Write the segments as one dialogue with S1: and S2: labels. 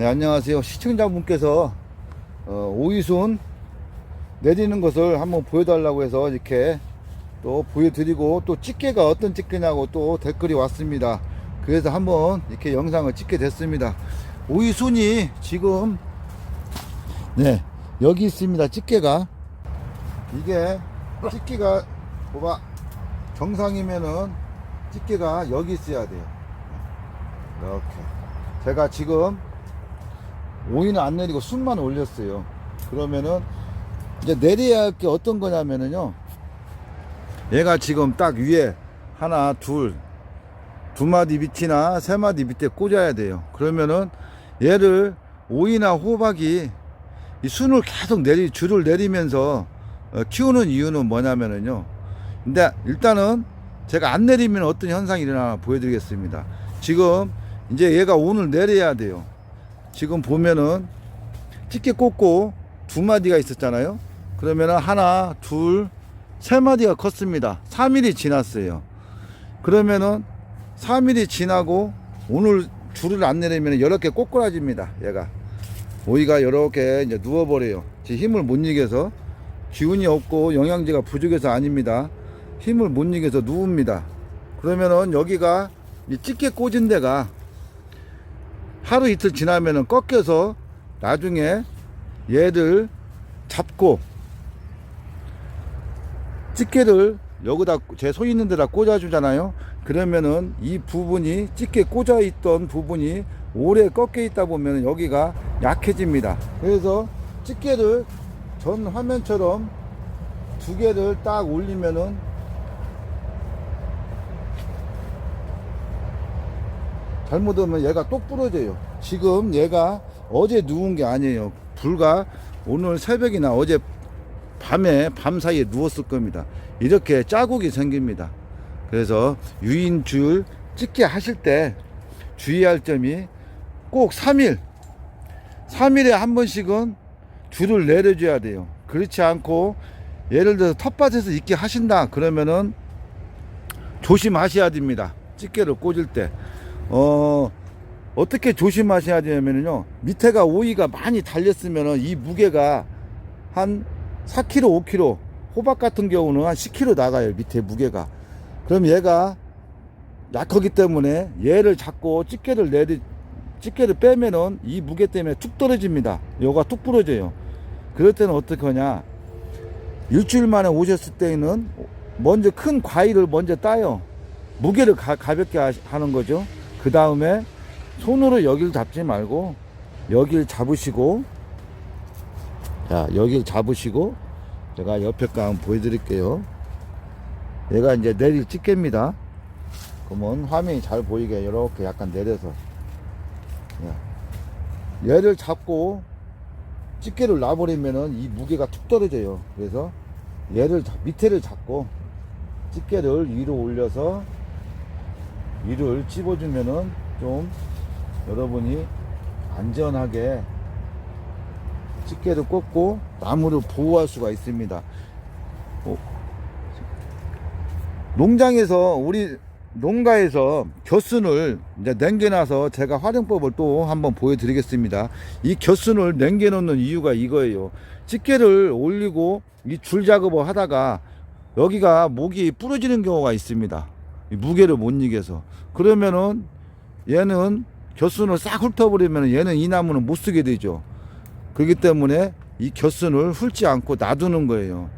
S1: 네, 안녕하세요. 시청자분께서 어, 오이순 내리는 것을 한번 보여달라고 해서 이렇게 또 보여드리고 또 집게가 어떤 집게냐고 또 댓글이 왔습니다. 그래서 한번 이렇게 영상을 찍게 됐습니다. 오이순이 지금 네 여기 있습니다. 집게가 이게 집게가 뭐가 정상이면은 집게가 여기 있어야 돼요. 이렇게 제가 지금 오이는 안 내리고 순만 올렸어요. 그러면은 이제 내려야 할 게 어떤 거냐면은요. 얘가 지금 딱 위에 하나, 둘, 두 마디 밑이나 세 마디 밑에 꽂아야 돼요. 그러면은 얘를 오이나 호박이 이 순을 계속 내리 줄을 내리면서 어, 키우는 이유는 뭐냐면은요. 근데 일단은 제가 안 내리면 어떤 현상이 일어나 보여드리겠습니다. 지금 이제 얘가 오늘 내려야 돼요. 지금 보면은 집게 꽂고 두 마디가 있었잖아요. 그러면은 하나, 둘, 세 마디가 컸습니다. 3일이 지났어요. 그러면은 3일이 지나고 오늘 줄을 안 내리면 이렇게 꼬꾸라집니다. 얘가 오이가 이렇게 이제 누워버려요. 지 힘을 못 이겨서 기운이 없고 영양제가 부족해서 아닙니다. 힘을 못 이겨서 누웁니다. 그러면은 여기가 이 집게 꽂은 데가 하루 이틀 지나면은 꺾여서 나중에 얘를 잡고 집게를 여기다 제 손 있는 데다 꽂아 주잖아요. 그러면은 이 부분이 집게 꽂아 있던 부분이 오래 꺾여 있다 보면 여기가 약해집니다. 그래서 집게를 전 화면처럼 두 개를 딱 올리면은 잘못하면 얘가 똑 부러져요. 지금 얘가 어제 누운 게 아니에요. 불과 오늘 새벽이나 어제 밤에 밤 사이에 누웠을 겁니다. 이렇게 자국이 생깁니다. 그래서 유인줄 찍게 하실 때 주의할 점이 꼭 3일, 3일에 한 번씩은 줄을 내려줘야 돼요. 그렇지 않고 예를 들어서 텃밭에서 있게 하신다 그러면은 조심하셔야 됩니다. 집게를 꽂을 때. 어, 어떻게 조심하셔야 되냐면요. 밑에가 오이가 많이 달렸으면은 이 무게가 한 4kg, 5kg. 호박 같은 경우는 한 10kg 나가요. 밑에 무게가. 그럼 얘가 약하기 때문에 얘를 잡고 집게를 내리, 집게를 빼면은 이 무게 때문에 툭 떨어집니다. 요가 툭 부러져요. 그럴 때는 어떻게 하냐. 일주일 만에 오셨을 때는 먼저 큰 과일을 먼저 따요. 무게를 가, 가볍게 하- 하는 거죠. 그 다음에 손으로 여기를 잡지 말고 여기를 잡으시고 자 여기를 잡으시고 제가 옆에 거 한번 보여드릴게요. 얘가 이제 내릴 집게입니다. 그러면 화면이 잘 보이게 이렇게 약간 내려서 야. 얘를 잡고 집게를 놔버리면은 이 무게가 툭 떨어져요. 그래서 얘를 잡- 밑에를 잡고 집게를 위로 올려서 위를 찝어주면은 좀 여러분이 안전하게 집게를 꽂고 나무를 보호할 수가 있습니다. 어, 농장에서 우리 농가에서 겨순을 이제 남겨놔서 제가 활용법을 또 한번 보여드리겠습니다. 이 겨순을 남겨놓는 이유가 이거예요. 집게를 올리고 이 줄 작업을 하다가 여기가 목이 부러지는 경우가 있습니다. 이 무게를 못 이겨서 그러면은 얘는 겨순을 싹 훑어버리면 얘는 이 나무는 못 쓰게 되죠. 그렇기 때문에 이 겨순을 훑지 않고 놔두는 거예요.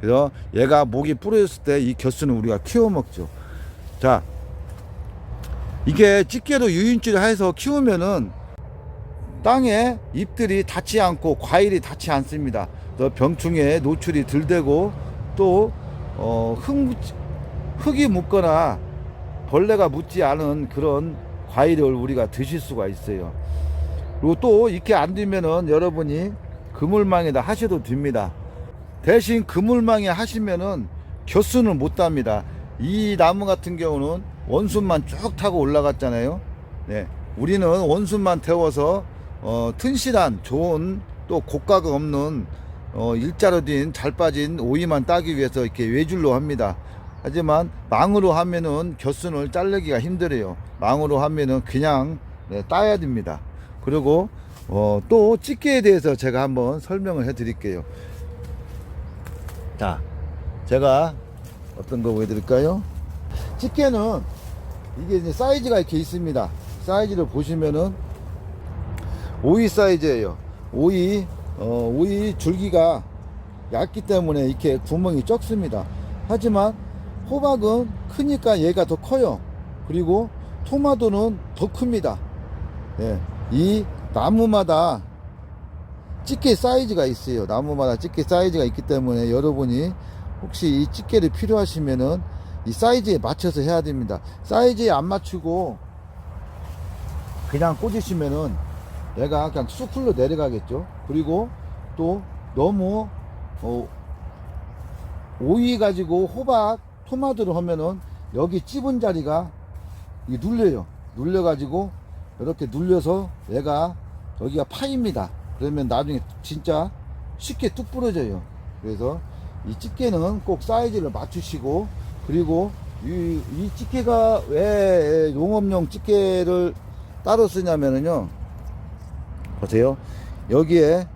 S1: 그래서 얘가 목이 부러졌을 때 이 겨순을 우리가 키워 먹죠. 자, 이게 집게로 유인줄 해서 키우면은 땅에 잎들이 닿지 않고 과일이 닿지 않습니다. 또 병충해 노출이 덜 되고 또 어, 흙, 묻- 흙이 묻거나 벌레가 묻지 않은 그런 과일을 우리가 드실 수가 있어요. 그리고 또 이렇게 안 되면은 여러분이 그물망에다 하셔도 됩니다. 대신 그물망에 하시면은 겨수는 못 답니다. 이 나무 같은 경우는 원순만 쭉 타고 올라갔잖아요. 네. 우리는 원순만 태워서 어, 튼실한 좋은 또 고가가 없는 어, 일자로 된 잘 빠진 오이만 따기 위해서 이렇게 외줄로 합니다. 하지만 망으로 하면은 겨순을 자르기가 힘들어요. 망으로 하면은 그냥 네, 따야 됩니다. 그리고 어, 또 집게에 대해서 제가 한번 설명을 해 드릴게요. 자, 제가 어떤 거 보여드릴까요? 집게는 이게 이제 사이즈가 이렇게 있습니다. 사이즈를 보시면은 오이 사이즈예요. 오이, 어, 오이 줄기가 얇기 때문에 이렇게 구멍이 적습니다. 하지만 호박은 크니까 얘가 더 커요. 그리고 토마토는 더 큽니다. 예, 이 나무마다 집게 사이즈가 있어요. 나무마다 집게 사이즈가 있기 때문에 여러분이 혹시 이 집게를 필요하시면은 이 사이즈에 맞춰서 해야 됩니다. 사이즈에 안 맞추고 그냥 꽂으시면은 얘가 그냥 쑥풀로 내려가겠죠. 그리고 또 너무 어, 오이 가지고 호박, 토마토를 하면은 여기 찝은 자리가 이 눌려요. 눌려가지고 이렇게 눌려서 얘가 여기가 파입니다. 그러면 나중에 진짜 쉽게 뚝 부러져요. 그래서 이 집게는 꼭 사이즈를 맞추시고 그리고 이, 이 집게가 왜 용업용 집게를 따로 쓰냐면은요. 보세요. 여기에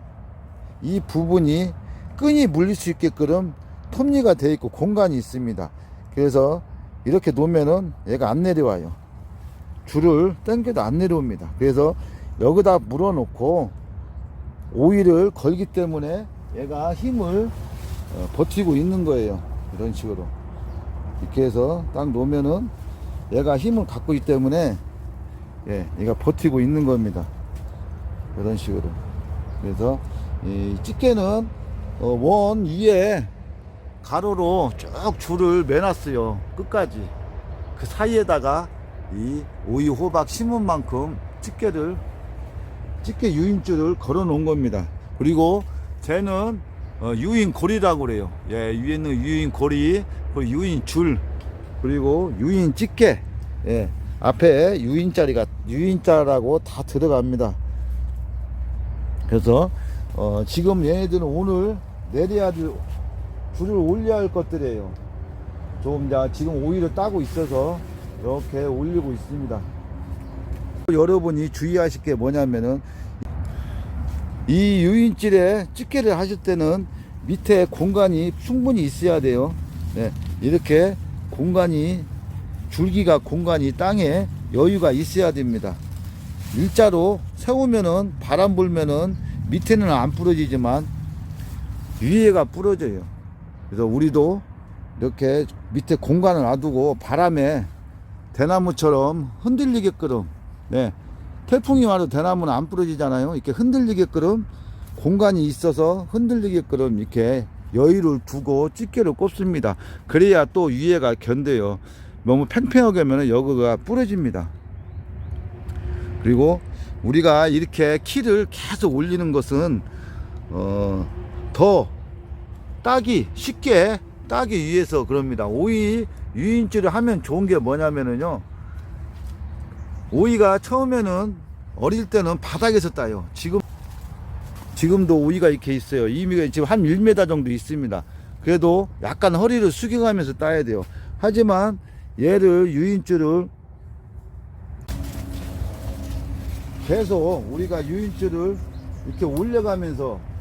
S1: 이 부분이 끈이 물릴 수 있게끔 톱니가 되어 있고 공간이 있습니다. 그래서 이렇게 놓으면은 얘가 안 내려와요. 줄을 당겨도 안 내려옵니다. 그래서 여기다 물어놓고 오일을 걸기 때문에 얘가 힘을 어, 버티고 있는 거예요. 이런 식으로. 이렇게 해서 딱 놓으면은 얘가 힘을 갖고 있기 때문에 예, 얘가 버티고 있는 겁니다. 이런 식으로. 그래서 이 집게는 어, 원 위에 가로로 쭉 줄을 매놨어요. 끝까지. 그 사이에다가 이 오이 호박 심은 만큼 집게를 집게 유인줄을 걸어 놓은 겁니다. 그리고 쟤는 어, 유인 고리라고 그래요. 예, 위에는 유인 고리, 그리고 유인 줄, 그리고 유인 집게. 예, 앞에 유인자리가 유인자라고 다 들어갑니다. 그래서 어, 지금 얘네들은 오늘 내려야 될 줄을 올려야 할 것들이에요. 좀 자, 지금 오이를 따고 있어서 이렇게 올리고 있습니다. 여러분이 주의하실 게 뭐냐면은 이 유인줄에 집게를 하실 때는 밑에 공간이 충분히 있어야 돼요. 네, 이렇게 공간이 줄기가 공간이 땅에 여유가 있어야 됩니다. 일자로 세우면은 바람 불면은 밑에는 안 부러지지만 위에가 부러져요. 그래서 우리도 이렇게 밑에 공간을 놔두고 바람에 대나무처럼 흔들리게끔 네 태풍이 와도 대나무는 안 부러지잖아요. 이렇게 흔들리게끔 공간이 있어서 흔들리게끔 이렇게 여유를 두고 집게를 꼽습니다. 그래야 또 위에가 견뎌요. 너무 팽팽하게 하면 여기가 부러집니다. 그리고 우리가 이렇게 키를 계속 올리는 것은 어, 더 따기 쉽게 따기 위해서 그럽니다. 오이 유인줄을 하면 좋은 게 뭐냐면은요. 오이가 처음에는 어릴 때는 바닥에서 따요. 지금 지금도 오이가 이렇게 있어요. 이미가 지금 한 1m 정도 있습니다. 그래도 약간 허리를 숙여가면서 따야 돼요. 하지만 얘를 유인줄을 계속 우리가 유인줄을 이렇게 올려가면서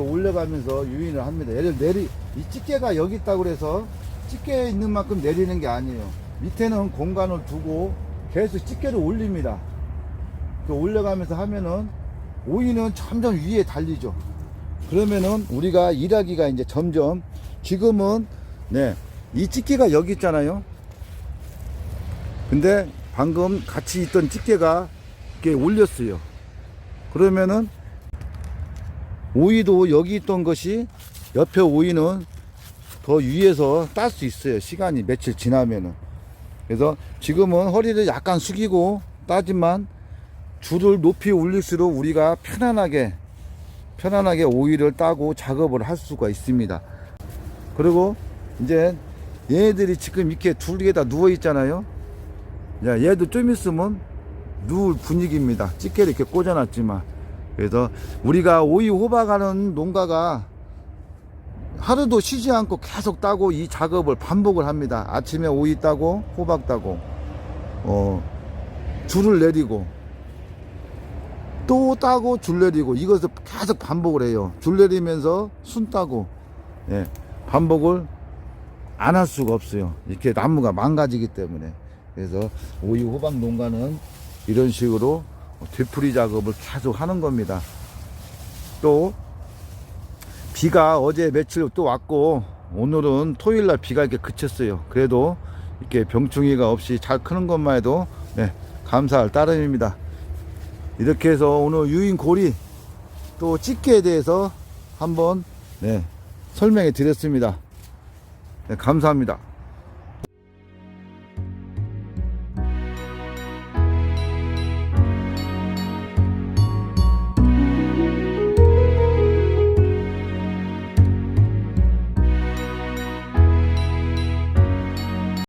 S1: 올려가면서 유인을 합니다. 얘를 내리 이 집게가 여기 있다고 그래서 집게에 있는 만큼 내리는 게 아니에요. 밑에는 공간을 두고 계속 집게를 올립니다. 그 올려가면서 하면은 오이는 점점 위에 달리죠. 그러면은 우리가 일하기가 이제 점점 지금은 네, 이 집게가 여기 있잖아요. 근데 방금 같이 있던 집게가 이렇게 올렸어요. 그러면은 오이도 여기 있던 것이 옆에 오이는 더 위에서 딸 수 있어요. 시간이 며칠 지나면은. 그래서 지금은 허리를 약간 숙이고 따지만 줄을 높이 올릴수록 우리가 편안하게 편안하게 오이를 따고 작업을 할 수가 있습니다. 그리고 이제 얘네들이 지금 이렇게 둘 개다 누워 있잖아요. 야, 얘도 좀 있으면 누울 분위기입니다. 집게를 이렇게 꽂아놨지만. 그래서 우리가 오이 호박하는 농가가 하루도 쉬지 않고 계속 따고 이 작업을 반복을 합니다. 아침에 오이 따고 호박 따고 어 줄을 내리고 또 따고 줄 내리고 이것을 계속 반복을 해요. 줄 내리면서 순 따고 예, 반복을 안 할 수가 없어요. 이렇게 나무가 망가지기 때문에. 그래서 오이 호박 농가는 이런 식으로 되풀이 작업을 계속 하는 겁니다. 또 비가 어제 며칠 또 왔고 오늘은 토요일 날 비가 이렇게 그쳤어요. 그래도 이렇게 병충해가 없이 잘 크는 것만 해도 네, 감사할 따름입니다. 이렇게 해서 오늘 유인 고리 또 집게에 대해서 한번 네, 설명해 드렸습니다. 네, 감사합니다.